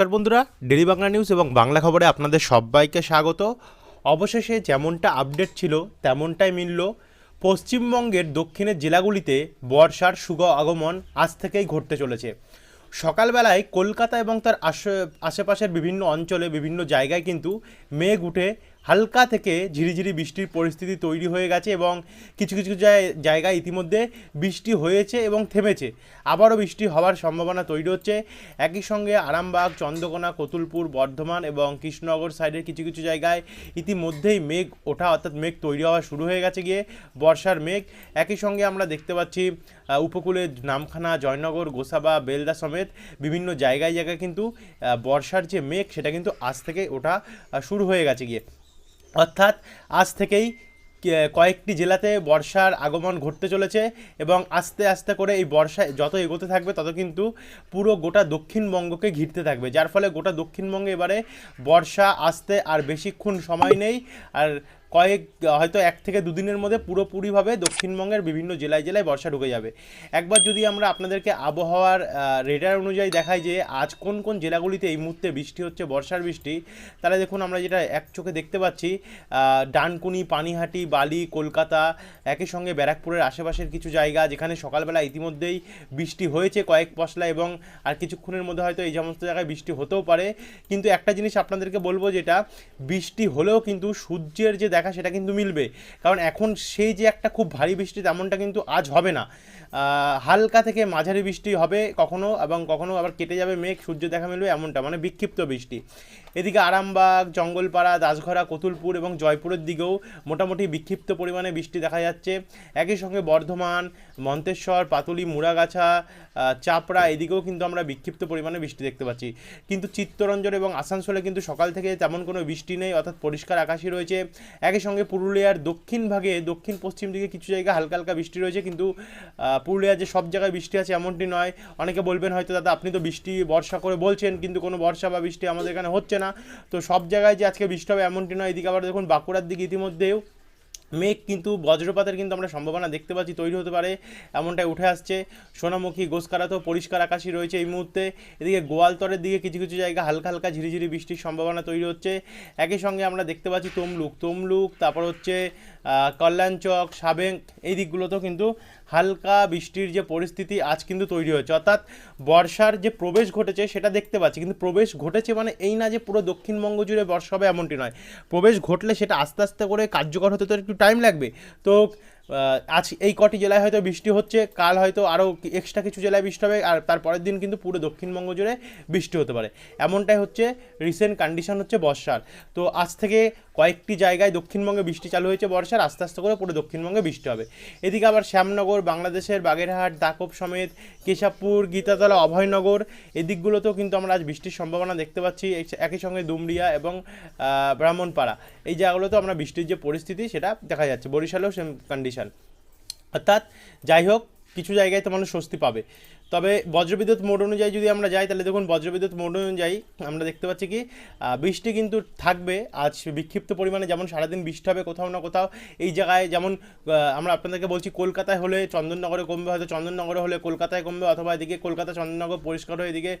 নমস্কার বন্ধুরা, daily Bangla news এবং বাংলা খবরে আপনাদের সবাইকে স্বাগত। অবশেষে যেমনটা আপডেট ছিল, তেমনটাই মিলল। পশ্চিমবঙ্গের দক্ষিণের জেলাগুলিতে বর্ষার শুভ আগমন আজ থেকেই ঘটতে চলেছে। সকালবেলায় কলকাতা এবং তার আশে- আশেপাশের বিভিন্ন অঞ্চলে, বিভিন্ন জায়গায় কিন্তু মেঘ উঠে হালকা থেকে ঝিরিঝিরি বৃষ্টির পরিস্থিতি তৈরি হয়ে গেছে এবং কিছু কিছু জায়- জায়গায় ইতিমধ্যে বৃষ্টি হয়েছে এবং থেমেছে। আবারও বৃষ্টি হওয়ার সম্ভাবনা তৈরি হচ্ছে। একই সঙ্গে আরামবাগ, চন্দ্রকোনা, কতুলপুর, বর্ধমান এবং কৃষ্ণনগর সাইডের কিছু কিছু জায়গায় ইতিমধ্যেই মেঘ ওঠা, অর্থাৎ মেঘ তৈরি হওয়া শুরু হয়ে গেছে গিয়ে বর্ষার মেঘ। একই সঙ্গে আমরা দেখতে পাচ্ছি উপকূলে নামখানা, জয়নগর, গোসাবা, বেলদা সমেত বিভিন্ন জায়গায় জায়গায় কিন্তু বর্ষার যে মেঘ সেটা কিন্তু আজ থেকে ওঠা শুরু হয়ে গেছে গিয়ে। অর্থাৎ আজ থেকেই কয়েকটি জেলাতে বর্ষার আগমন ঘটতে চলেছে এবং আস্তে আস্তে করে এই বর্ষা যত এগোতে থাকবে, তত কিন্তু পুরো গোটা দক্ষিণবঙ্গকে ঘিরতে থাকবে। যার ফলে গোটা দক্ষিণবঙ্গে এবারে বর্ষা আসতে আর বেশিক্ষণ সময় নেই। আর কয়েক, হয়তো এক থেকে দুদিনের মধ্যে পুরোপুরিভাবে দক্ষিণবঙ্গের বিভিন্ন জেলায় জেলায় বর্ষা ঢুকে যাবে। একবার যদি আমরা আপনাদেরকে আবহাওয়ার রেডার অনুযায়ী দেখাই যে আজ কোন কোন জেলাগুলিতে এই মুহূর্তে বৃষ্টি হচ্ছে, বর্ষার বৃষ্টি, তাহলে দেখুন আমরা যেটা এক চোখে দেখতে পাচ্ছি ডানকুনি, পানিহাটি, বালি, কলকাতা, একই সঙ্গে ব্যারাকপুরের আশেপাশের কিছু জায়গা যেখানে সকালবেলা ইতিমধ্যেই বৃষ্টি হয়েছে কয়েক পশলা এবং আর কিছুক্ষণের মধ্যে হয়তো এই সমস্ত জায়গায় বৃষ্টি হতেও পারে। কিন্তু একটা জিনিস আপনাদেরকে বলব যেটা, বৃষ্টি হলেও কিন্তু সূর্যের যে দেখা সেটা কিন্তু মিলবে। কারণ এখন সেই যে একটা খুব ভারী বৃষ্টি, তেমনটা কিন্তু আজ হবে না। হালকা থেকে মাঝারি বৃষ্টি হবে কখনো এবং কখনো আবার কেটে যাবে মেঘ, সূর্য দেখা মিলবে এমনটা মানে বিক্ষিপ্ত বৃষ্টি। এদিকে আরামবাগ, জঙ্গলপাড়া, দাসঘরা, কতুলপুর এবং জয়পুরের দিকেও মোটামুটি বিক্ষিপ্ত পরিমাণে বৃষ্টি দেখা যাচ্ছে। একই সঙ্গে বর্ধমান, মন্তেশ্বর, পাতুলি, মুড়াগাছা চাপড়া এদিকেও কিন্তু আমরা বিক্ষিপ্ত পরিমাণে বৃষ্টি দেখতে পাচ্ছি। কিন্তু চিত্তরঞ্জন এবং আসানসোলে কিন্তু সকাল থেকে তেমন কোনো বৃষ্টি নেই, অর্থাৎ পরিষ্কার আকাশই রয়েছে। একই সঙ্গে পুরুলিয়ার দক্ষিণ ভাগে, দক্ষিণ পশ্চিম দিকে কিছু জায়গায় হালকা হালকা বৃষ্টি রয়েছে, কিন্তু পুরুলিয়ার যে সব জায়গায় বৃষ্টি আছে এমনটি নয়। অনেকে বলবেন হয়তো, দাদা, আপনি তো বৃষ্টি বর্ষা করে বলছেন, কিন্তু কোনো বর্ষা বা বৃষ্টি আমাদের এখানে হচ্ছে না। তো সব জায়গায় যে আজকে বৃষ্টি হবে এমনটি নয়, এদিকে আবার দেখুন বাঁকুড়ার দিকে ইতিমধ্যেও মেঘ কিন্তু বজ্রপাতের কিন্তু আমরা সম্ভাবনা দেখতে পাচ্ছি, তৈরি হতে পারে এমনটাই উঠে আসছে। সোনামুখী গোসকারাতেও পরিষ্কার আকাশই রয়েছে এই মুহূর্তে। এদিকে গোয়ালতরের দিকে কিছু কিছু জায়গা হালকা হালকা ঝিরিঝিরি বৃষ্টির সম্ভাবনা তৈরি হচ্ছে। একই সঙ্গে আমরা দেখতে পাচ্ছি তমলুক তমলুক, তারপর হচ্ছে কল্যাণচক সাবেং এই দিকগুলোতেও কিন্তু হালকা বৃষ্টির যে পরিস্থিতি আজ কিন্তু তৈরি হয়েছে। অর্থাৎ বর্ষার যে প্রবেশ ঘটেছে সেটা দেখতে পাচ্ছি, কিন্তু প্রবেশ ঘটেছে মানে এই না যে পুরো দক্ষিণবঙ্গ জুড়ে বর্ষা হবে এমনটি নয়। প্রবেশ ঘটলে সেটা আস্তে আস্তে করে কার্যকর হতে তো একটু টাইম লাগবে। তো আজ এই কটি জেলায় হয়তো বৃষ্টি হচ্ছে, কাল হয়তো আরও এক্সট্রা কিছু জেলায় বৃষ্টি হবে, আর তার পরের দিন কিন্তু পুরো দক্ষিণবঙ্গ জুড়ে বৃষ্টি হতে পারে। এমনটাই হচ্ছে রিসেন্ট কন্ডিশন হচ্ছে বর্ষার। তো আজ থেকে কয়েকটি জায়গায় দক্ষিণবঙ্গে বৃষ্টি চালু হয়েছে বর্ষার, আস্তে আস্তে করে পুরো দক্ষিণবঙ্গে বৃষ্টি হবে। এদিকে আবার শ্যামনগর, বাংলাদেশের বাগেরহাট দাকব সমেত কেশাপুর গীতাতলা, অভয়নগর এদিকগুলোতেও কিন্তু আমরা আজ বৃষ্টির সম্ভাবনা দেখতে পাচ্ছি। একই সঙ্গে ডুমরিয়া এবং ব্রাহ্মণপাড়া, এই জায়গাগুলোতেও আমরা বৃষ্টির যে পরিস্থিতি সেটা দেখা যাচ্ছে। বরিশালেও সেম কন্ডিশন অর্থাৎ যাই হোক কিছু জায়গায় তো মানুষ স্বস্তি পাবে। তবে বজ্রবিদ্যুৎ মোড অনুযায়ী যদি আমরা যাই, তাহলে দেখুন বজ্রবিদ্যুৎ মোড অনুযায়ী আমরা দেখতে পাচ্ছি কি বৃষ্টি কিন্তু থাকবে। আজ বিক্ষিপ্ত পরিমাণে যেমন সারাদিন বৃষ্টি হবে কোথাও না কোথাও, এই জায়গায় যেমন আমরা আপনাদেরকে বলছি কলকাতায় হলে চন্দননগরে কমবে, হয়তো চন্দননগরে হলে কলকাতায় কমবে, অথবা এদিকে কলকাতা চন্দননগর পরিষ্কার হয়ে এদিকে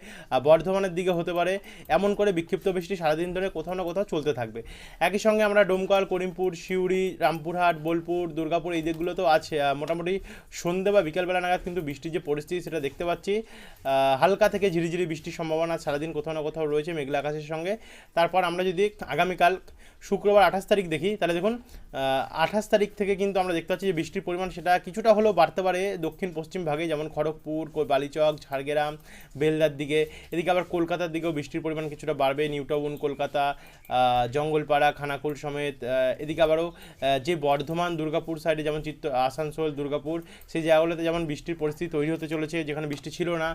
বর্ধমানের দিকে হতে পারে। এমন করে বিক্ষিপ্ত বৃষ্টি সারাদিন ধরে কোথাও না কোথাও চলতে থাকবে। একই সঙ্গে আমরা ডোমকল, করিমপুর, সিউড়ি, রামপুরহাট, বোলপুর, দুর্গাপুর, এই দিকগুলোতেও আছে মোটামুটি সন্ধ্যে বা বিকেলবেলা নাগাদ কিন্তু বৃষ্টির যে পরিস্থিতি, সেটা দেখতে পাচ্ছি। হালকা থেকে ঝিরিঝিরি বৃষ্টির সম্ভাবনা সারাদিন কোথাও না কোথাও রয়েছে মেঘলা আকাশের সঙ্গে। তারপর আমরা যদি আগামীকাল শুক্রবার আঠাশ তারিখ দেখি, তাহলে দেখুন আঠাশ তারিখ থেকে কিন্তু আমরা দেখতে পাচ্ছি যে বৃষ্টির পরিমাণ সেটা কিছুটা হলেও বাড়তে পারে দক্ষিণ পশ্চিম ভাগে, যেমন খড়গপুর বালিচক, ঝাড়গ্রাম, বেলদার দিকে। এদিকে আবার কলকাতার দিকেও বৃষ্টির পরিমাণ কিছুটা বাড়বে। নিউটাউন, কলকাতা জঙ্গলপাড়া, খানাকুল সমেত এদিকে আবারও যে বর্ধমান, দুর্গাপুর সাইডে যেমন চিত্ত আসানসোল, দুর্গাপুর, সেই জায়গাগুলোতে যেমন বৃষ্টির পরিস্থিতি তৈরি হতে চলেছে, যেখানে বৃষ্টি ছিল না।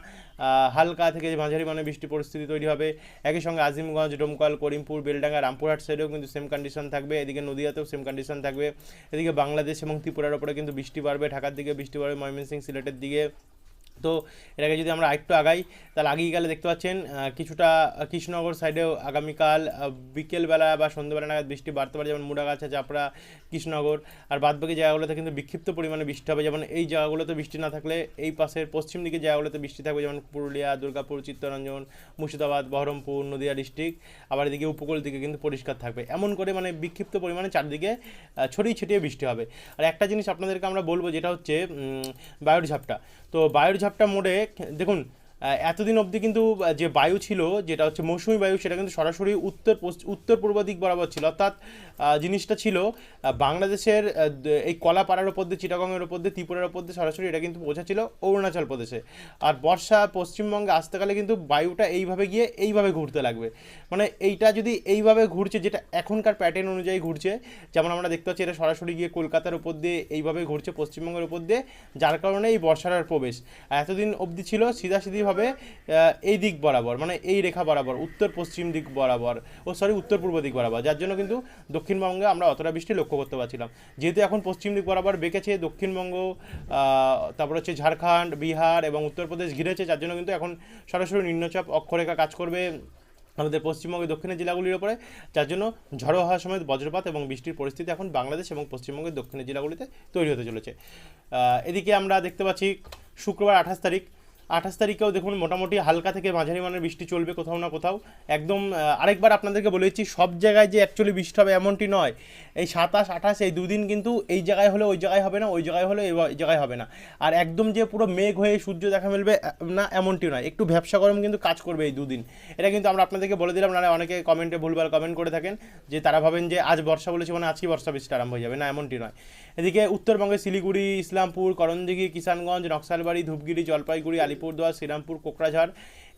হালকা থেকে মাঝারি মানের বৃষ্টি পরিস্থিতি তৈরি হবে। একই সঙ্গে আজিমগঞ্জ, ডোমকল, করিমপুর, বেলডাঙ্গা, রামপুরহাট সাইডেও কিন্তু সেম কন্ডিশন থাকবে। এদিকে নদীয়াতেও সেম কন্ডিশন থাকবে। এদিকে বাংলাদেশ এবং ত্রিপুরার ওপরে কিন্তু বৃষ্টি বাড়বে। ঢাকার দিকে বৃষ্টি বাড়বে ময়মনসিং সিলেটের দিকে। তো এটাকে যদি আমরা আরেকটু আগাই, তাহলে আগিয়ে গেলে দেখতে পাচ্ছেন কিছুটা কৃষ্ণনগর সাইডেও আগামীকাল বিকেলবেলা বা সন্ধ্যেবেলা নাগাদ বৃষ্টি বাড়তে পারে, যেমন মুড়াগাছা, চাপড়া, কৃষ্ণনগর। আর বাদবাকি জায়গাগুলোতে কিন্তু বিক্ষিপ্ত পরিমাণে বৃষ্টি হবে। যেমন এই জায়গাগুলোতে বৃষ্টি না থাকলে এই পাশের পশ্চিম দিকে জায়গাগুলোতে বৃষ্টি থাকবে, যেমন পুরুলিয়া, দুর্গাপুর, চিত্তরঞ্জন, মুর্শিদাবাদ, বহরমপুর, নদিয়া ডিস্ট্রিক্ট আবার এদিকে উপকূল দিকে কিন্তু পরিষ্কার থাকবে। এমন করে মানে বিক্ষিপ্ত পরিমাণে চারদিকে ছড়িয়ে ছিটিয়ে বৃষ্টি হবে। আর একটা জিনিস আপনাদেরকে আমরা বলব, যেটা হচ্ছে বায়ুর ঝাপটা। তো বায়ুর ঝাপটা মোড়ে দেখুন এতদিন অবধি কিন্তু যে বায়ু ছিল, যেটা হচ্ছে মৌসুমি বায়ু, সেটা কিন্তু সরাসরি উত্তর উত্তর পূর্ব দিক বরাবর ছিল। অর্থাৎ জিনিসটা ছিল বাংলাদেশের এই কলাপাড়ার ওপর দিয়ে, চিটাগংয়ের ওপর দিয়ে, ত্রিপুরার ওপর দিয়ে সরাসরি এটা কিন্তু পৌঁছাচ্ছিল অরুণাচল প্রদেশে। আর বর্ষা পশ্চিমবঙ্গে আসতে গেলে কিন্তু বায়ুটা এইভাবে গিয়ে এইভাবে ঘুরতে লাগবে। মানে এইটা যদি এইভাবে ঘুরছে, যেটা এখনকার প্যাটার্ন অনুযায়ী ঘুরছে, যেমন আমরা দেখতে পাচ্ছি, এটা সরাসরি গিয়ে কলকাতার উপর দিয়ে এইভাবে ঘুরছে, পশ্চিমবঙ্গের উপর দিয়ে, যার কারণে এই বর্ষার প্রবেশ। এতদিন অবধি ছিল সিধাসিধিভাবে আহ, এই দিক বরাবর মানে এই রেখা বরাবর উত্তর পশ্চিম দিক বরাবর ও সরি উত্তর পূর্ব দিক বরাবর যার জন্য কিন্তু দক্ষিণবঙ্গে আমরা অতটা বৃষ্টি লক্ষ্য করতে পারছিলাম। যেহেতু এখন পশ্চিম দিক বরাবর বেঁকেছে দক্ষিণবঙ্গ তারপর হচ্ছে ঝাড়খণ্ড বিহার এবং উত্তরপ্রদেশ ঘিরেছে যার জন্য কিন্তু এখন সরাসরি নিম্নচাপ অক্ষরেখা কাজ করবে আমাদের পশ্চিমবঙ্গের দক্ষিণের জেলাগুলির ওপরে যার জন্য ঝড়ো হওয়ার সময় বজ্রপাত এবং বৃষ্টির পরিস্থিতি এখন বাংলাদেশ এবং পশ্চিমবঙ্গের দক্ষিণের জেলাগুলিতে তৈরি হতে চলেছে। এদিকে আমরা দেখতে পাচ্ছি শুক্রবার আঠাশ তারিখ আঠাশ তারিখেও দেখুন মোটামুটি হালকা থেকে মাঝারি মানের বৃষ্টি চলবে কোথাও না কোথাও। একদম আরেকবার আপনাদেরকে বলেছি সব জায়গায় যে অ্যাকচুয়ালি বৃষ্টি হবে এমনটি নয়। এই সাতাশ, আঠাশ এই দুদিন কিন্তু এই জায়গায় হলে ওই জায়গায় হবে না, ওই জায়গায় হলে এই জায়গায় হবে না। আর একদম যে পুরো মেঘ হয়ে সূর্য দেখা মিলবে না, এমনটি নয়। একটু ভ্যাবসা গরম কিন্তু কাজ করবে এই দুদিন। এটা কিন্তু আমরা আপনাদেরকে বলে দিলাম না অনেকে কমেন্টে ভুলভাল কমেন্ট করে থাকেন, যে তারা ভাবেন যে আজ বর্ষা বলেছে মানে আজই বর্ষা বৃষ্টি আরম্ভ হয়ে যাবে। না, এমনটি নয়। এদিকে উত্তরবঙ্গে শিলিগুড়ি, ইসলামপুর, করণদিঘি, কিষানগঞ্জ, নকশালবাড়ি, ধূপগিরি, জলপাইগুড়ি আলিপুরদুয়ার শ্রীরামপুর কোকরাঝাড়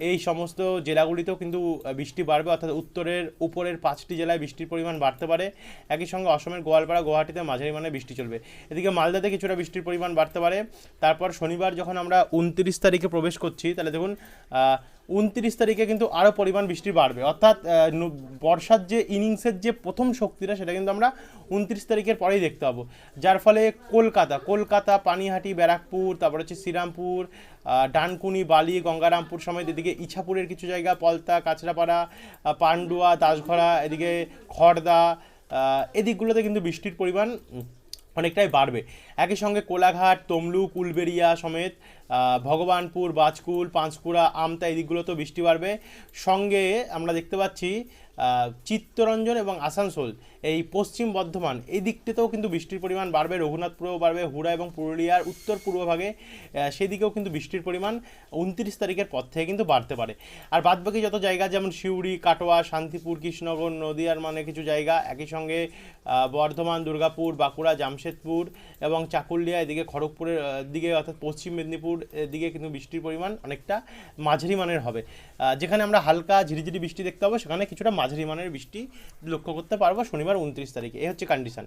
এই সমস্ত জেলাগুলিতেও কিন্তু বৃষ্টি বাড়বে, অর্থাৎ উত্তরের উপরের পাঁচটি জেলায় বৃষ্টির পরিমাণ বাড়তে পারে। একই সঙ্গে অসমের গোয়ালপাড়া, গুয়াহাটিতে মাঝারি মানে বৃষ্টি চলবে। এদিকে মালদাতে কিছুটা বৃষ্টির পরিমাণ বাড়তে পারে। তারপর শনিবার যখন আমরা উনত্রিশ তারিখে প্রবেশ করছি, তাহলে দেখুন উনত্রিশ তারিখে কিন্তু আরও পরিমাণ বৃষ্টি বাড়বে। অর্থাৎ বর্ষার যে ইনিংসের যে প্রথম শক্তিটা, সেটা কিন্তু আমরা উনত্রিশ তারিখের পরেই দেখতে পাবো। যার ফলে কলকাতা কলকাতা, পানিহাটি, ব্যারাকপুর, তারপর হচ্ছে শ্রীরামপুর ডানকুনি, বালি, গঙ্গারামপুর সমেত এদিকে ইছাপুরের কিছু জায়গা, পলতা, কাঁচরাপাড়া পান্ডুয়া, দাসঘরা, এদিকে খড়দা এদিকগুলোতে কিন্তু বৃষ্টির পরিমাণ অনেকটাই বাড়বে। একই সঙ্গে কোলাঘাট, তমলুক, উলবেড়িয়া সমেত ভগবানপুর, বাজকুল পাঁচকুড়া আমতা, এই দিকগুলোতেও বৃষ্টি বাড়বে। সঙ্গে আমরা দেখতে পাচ্ছি চিত্তরঞ্জন এবং আসানসোল, এই পশ্চিম বর্ধমান, এই দিকটাতেও কিন্তু বৃষ্টির পরিমাণ বাড়বে। রঘুনাথপুরেও বাড়বে, হুড়া এবং পুরুলিয়ার উত্তর পূর্ব ভাগে সেদিকেও কিন্তু বৃষ্টির পরিমাণ উনত্রিশ তারিখের পর থেকে কিন্তু বাড়তে পারে। আর বাদবাকি যত জায়গা, যেমন সিউড়ি, কাটোয়া, শান্তিপুর, কৃষ্ণনগর, নদীয়ার মানে কিছু জায়গা, একই সঙ্গে বর্ধমান, দুর্গাপুর, বাঁকুড়া, জামশেদপুর এবং চাকুলিয়া, এদিকে খড়গপুরের দিকে অর্থাৎ পশ্চিম মেদিনীপুর এর দিকে কিন্তু বৃষ্টির পরিমাণ অনেকটা মাঝারি মানের হবে। যেখানে আমরা হালকা ঝিরিঝিরি বৃষ্টি দেখতে পাবো, সেখানে কিছুটা মাঝারি মানের বৃষ্টি লক্ষ্য করতে পারব শনিবার উনত্রিশ তারিখে। এ হচ্ছে কন্ডিশান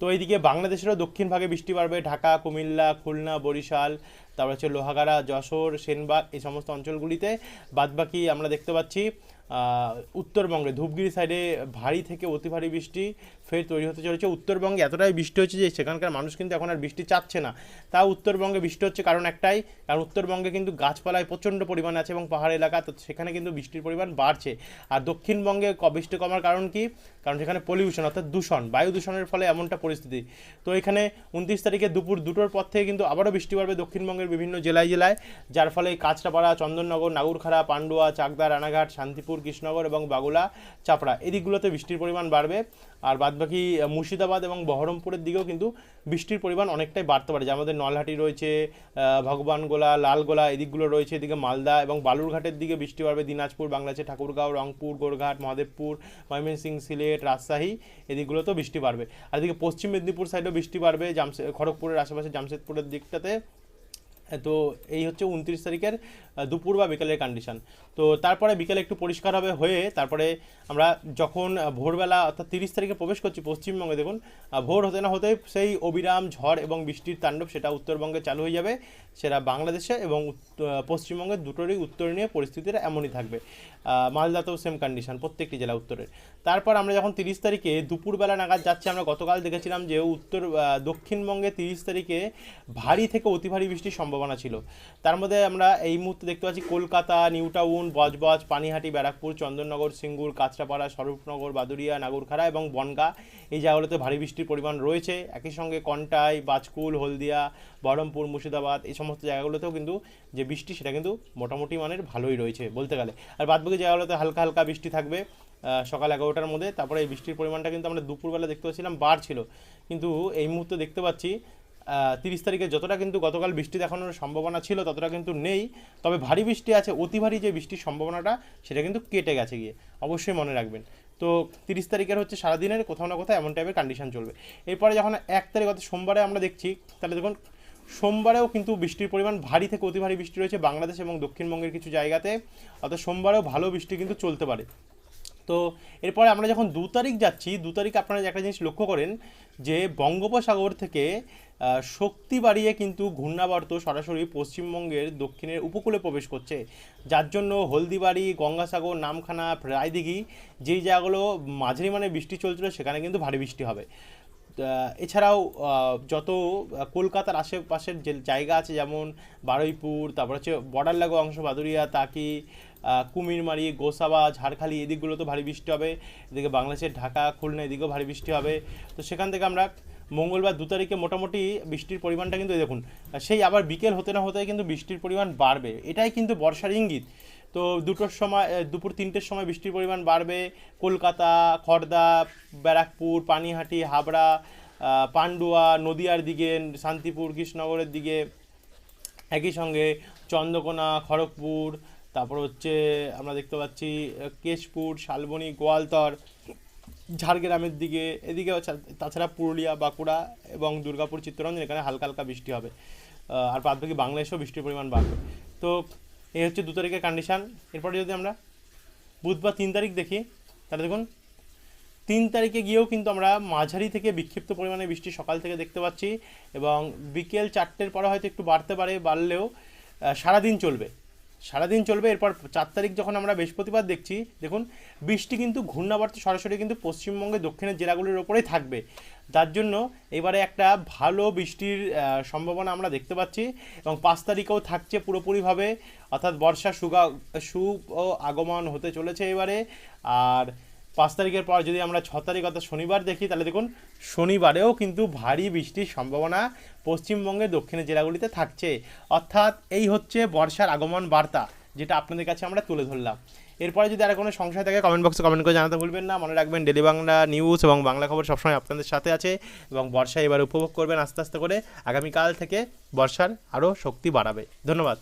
তো এইদিকে বাংলাদেশেরও দক্ষিণ ভাগে বৃষ্টি পারবে ঢাকা, কুমিল্লা, খুলনা, বরিশাল, তারপর হচ্ছে লোহাগাড়া, যশোর, সেনবাগ, এই সমস্ত অঞ্চলগুলিতে। বাদবাকি আমরা দেখতে পাচ্ছি উত্তরবঙ্গে, ধূপগিরি সাইডে ভারী থেকে অতি ভারী বৃষ্টি ফের তৈরি হতে চলেছে। উত্তরবঙ্গে এতটাই বৃষ্টি হচ্ছে যে সেখানকার মানুষ কিন্তু এখন আর বৃষ্টি চাচ্ছে না। তাও উত্তরবঙ্গে বৃষ্টি হচ্ছে কারণ একটাই, কারণ উত্তরবঙ্গে কিন্তু গাছপালায় প্রচণ্ড পরিমাণ আছে এবং পাহাড় এলাকা, তো সেখানে কিন্তু বৃষ্টির পরিমাণ বাড়ছে। আর দক্ষিণবঙ্গে বৃষ্টি কমার কারণ কি? কারণ সেখানে পলিউশন অর্থাৎ দূষণ, বায়ু দূষণের ফলে এমনটা পরিস্থিতি। তো এখানে উনত্রিশ তারিখে দুপুর দুটোর পর থেকে কিন্তু আবারও বৃষ্টি বাড়বে দক্ষিণবঙ্গের বিভিন্ন জেলায় জেলায়, যার ফলে কাঁচরাপাড়া, চন্দননগর, নাগুরখাড়া, পান্ডুয়া, চাকদা, রানাঘাট, শান্তিপুর কৃষ্ণনগর এবং বাগুলা, চাপড়া। এই দিকগুলোতে বৃষ্টির পরিমাণ বাড়বে, আর বাদবাকি মুর্শিদাবাদ এবং বহরমপুরের দিকেও কিন্তু বৃষ্টির পরিমাণ অনেকটাই বাড়তে পারে। যে আমাদের নলহাটি রয়েছে ভগবানগোলা, লালগোলা, এদিকগুলো রয়েছে, এদিকে মালদা এবং বালুরঘাটের দিকে বৃষ্টি বাড়বে। দিনাজপুর বাংলাদেশে ঠাকুরগাঁও, রংপুর, গোরঘাট, মহাদেবপুর ময়মনসিং সিলেট, রাজশাহী, এদিকগুলোতেও বৃষ্টি বাড়বে। আর এদিকে পশ্চিম মেদিনীপুর সাইডেও বৃষ্টি বাড়বে। জামশে খড়গপুরের আশেপাশে জামশেদপুরের দিকটাতে তো এই হচ্ছে উনত্রিশ তারিখের দুপুর বা বিকেলের কন্ডিশন তো তারপরে বিকেলে একটু পরিষ্কার হবে হয়ে তারপরে আমরা যখন ভোরবেলা অর্থাৎ তিরিশ তারিখে প্রবেশ করছি পশ্চিমবঙ্গে দেখুন ভোর হতে না হতে সেই অবিরাম ঝড় এবং বৃষ্টির তাণ্ডব সেটা উত্তরবঙ্গে চালু হয়ে যাবে, সেটা বাংলাদেশে এবং পশ্চিমবঙ্গের দুটোরই উত্তর নিয়ে পরিস্থিতিটা এমনই থাকবে। মালদাতেও সেম কন্ডিশন প্রত্যেকটি জেলা উত্তরের। তারপর আমরা যখন তিরিশ তারিখে দুপুরবেলা নাগাদ যাচ্ছি, আমরা গতকাল দেখেছিলাম যে উত্তর দক্ষিণবঙ্গে তিরিশ তারিখে ভারী থেকে অতি ভারী বৃষ্টির সম্ভাবনা সম্ভাবনা ছিল। তার মধ্যে আমরা এই মুহূর্তে দেখতে পাচ্ছি কলকাতা নিউ টাউন বজবজ, পানিহাটি, ব্যারাকপুর, চন্দননগর, সিঙ্গুর, কাঁচরাপাড়া, স্বরূপনগর বাদুরিয়া নাগরখাড়া এবং বনগা। এই জায়গাগুলোতে ভারী বৃষ্টির পরিমাণ রয়েছে। একই সঙ্গে কন্টাই, বাজকুল, হলদিয়া, বহরমপুর, মুর্শিদাবাদ এই সমস্ত জায়গাগুলোতেও কিন্তু যে বৃষ্টি সেটা কিন্তু মোটামুটি মানের ভালোই রয়েছে বলতে গেলে। আর বাদবাকি জায়গাগুলোতে হালকা হালকা বৃষ্টি থাকবে সকাল এগারোটার মধ্যে। তারপরে এই বৃষ্টির পরিমাণটা কিন্তু আমরা দুপুরবেলা দেখতে পাচ্ছিলাম বাড়ছিল। কিন্তু এই মুহূর্তে দেখতে পাচ্ছি তিরিশ তারিখে যতটা কিন্তু গতকাল বৃষ্টি দেখানোর সম্ভাবনা ছিল, ততটা কিন্তু নেই। তবে ভারী বৃষ্টি আছে, অতি ভারী যে বৃষ্টির সম্ভাবনাটা, সেটা কিন্তু কেটে গেছে গিয়ে। অবশ্যই মনে রাখবেন। তো তিরিশ তারিখের হচ্ছে সারাদিনের, কোথাও না কোথাও এমন টাইপের কন্ডিশন চলবে। এরপরে যখন এক তারিখ, অর্থাৎ সোমবারে আমরা দেখছি, তাহলে দেখুন, সোমবারেও কিন্তু বৃষ্টির পরিমাণ ভারী থেকে অতি ভারী বৃষ্টি রয়েছে বাংলাদেশ এবং দক্ষিণবঙ্গের কিছু জায়গাতে। অর্থাৎ সোমবারেও ভালো বৃষ্টি কিন্তু চলতে পারে। তো এরপরে আমরা যখন দু তারিখ যাচ্ছি, দু তারিখ আপনারা একটা জিনিস লক্ষ্য করেন যে বঙ্গোপসাগর থেকে শক্তি বাড়িয়ে কিন্তু ঘূর্ণাবর্ত সরাসরি পশ্চিমবঙ্গের দক্ষিণের উপকূলে প্রবেশ করছে। যার জন্য হলদিবাড়ি, গঙ্গাসাগর, নামখানা, রায়দিঘি যেই জায়গাগুলো মাঝারি মানে বৃষ্টি চলছিল সেখানে কিন্তু ভারী বৃষ্টি হবে। এছাড়াও যত কলকাতার আশেপাশের যে জায়গা আছে যেমন বারুইপুর, তারপর হচ্ছে বর্ডার লাগো অংশ বাদুরিয়া তাকি কুমিরমারি, গোসাবা, ঝাড়খালি এদিকগুলো তো ভারী বৃষ্টি হবে। এদিকে বাংলাদেশের ঢাকা, খুলনা, এদিকেও ভারী বৃষ্টি হবে। তো সেখান থেকে আমরা মঙ্গলবার দু তারিখে মোটামুটি বৃষ্টির পরিমাণটা কিন্তু দেখুন, সেই আবার বিকেল হতে না হতে কিন্তু বৃষ্টির পরিমাণ বাড়বে। এটাই কিন্তু বর্ষার ইঙ্গিত। তো দুটোর সময় দুপুর তিনটের সময় বৃষ্টির পরিমাণ বাড়বে। কলকাতা খড়দা ব্যারাকপুর, পানিহাটি, হাবড়া পান্ডুয়া, নদিয়ার দিকে, শান্তিপুর, কৃষ্ণনগরের দিকে, একই সঙ্গে চন্দ্রকোনা, খড়গপুর তারপর হচ্ছে আমরা দেখতে পাচ্ছি কেশপুর, শালবনি, গোয়ালতর, ঝাড়গ্রামের দিকে এদিকে তাছাড়া পুরুলিয়া, বাঁকুড়া এবং দুর্গাপুর, চিত্তরঞ্জন, এখানে হালকা হালকা বৃষ্টি হবে। আর বাদ বাকি বাংলাদেশেও বৃষ্টির পরিমাণ বাড়বে। তো এই হচ্ছে দু তারিখের কন্ডিশান এরপরে যদি আমরা বুধবার তিন তারিখ দেখি, তাহলে দেখুন, তিন তারিখে গিয়েও কিন্তু আমরা মাঝারি থেকে বিক্ষিপ্ত পরিমাণে বৃষ্টি সকাল থেকে দেখতে পাচ্ছি এবং বিকেল চারটের পরে হয়তো একটু বাড়তে পারে, বাড়লেও সারাদিন চলবে। সারাদিন চলবে, এরপর চার তারিখ যখন আমরা বৃহস্পতিবার দেখছি, দেখুন, বৃষ্টি কিন্তু ঘূর্ণাবর্ত সরাসরি কিন্তু পশ্চিমবঙ্গের দক্ষিণের জেলাগুলির ওপরেই থাকবে। যার জন্য এবারে একটা ভালো বৃষ্টির সম্ভাবনা আমরা দেখতে পাচ্ছি এবং পাঁচ তারিখেও থাকছে পুরোপুরিভাবে, অর্থাৎ বর্ষা সুগা সু আগমন হতে চলেছে এবারে। আর পাঁচ তারিখের পর যদি আমরা ছ তারিখ অর্থাৎ শনিবার দেখি, তাহলে দেখুন, শনিবারেও কিন্তু ভারী বৃষ্টির সম্ভাবনা পশ্চিমবঙ্গের দক্ষিণের জেলাগুলিতে থাকছে। অর্থাৎ এই হচ্ছে বর্ষার আগমন বার্তা, যেটা আপনাদের কাছে আমরা তুলে ধরলাম। এরপরে যদি আর কোনো সংশয় থাকে কমেন্ট বক্সে কমেন্ট করে জানাতে ভুলবেন না। মনে রাখবেন ডেলি বাংলা নিউজ এবং বাংলা খবর সবসময় আপনাদের সাথে আছে এবং বর্ষা এবার উপভোগ করবেন আস্তে আস্তে করে। আগামীকাল থেকে বর্ষার আরও শক্তি বাড়াবে। ধন্যবাদ।